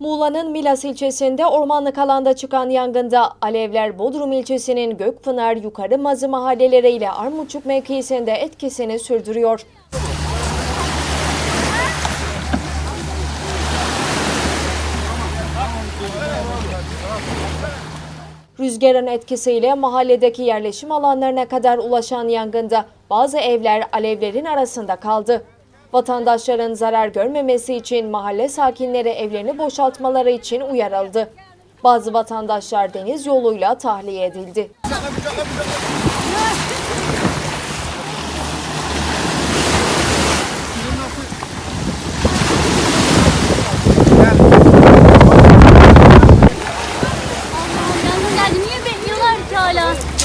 Muğla'nın Milas ilçesinde ormanlık alanda çıkan yangında alevler Bodrum ilçesinin Gökpınar, Yukarı Mazı mahalleleri ile Armutçuk mevkisinde etkisini sürdürüyor. Rüzgarın etkisiyle mahalledeki yerleşim alanlarına kadar ulaşan yangında bazı evler alevlerin arasında kaldı. Vatandaşların zarar görmemesi için mahalle sakinleri evlerini boşaltmaları için uyarıldı. Bazı vatandaşlar deniz yoluyla tahliye edildi. Allah'ım yangın geldi. Niye bekliyorlar ki hala?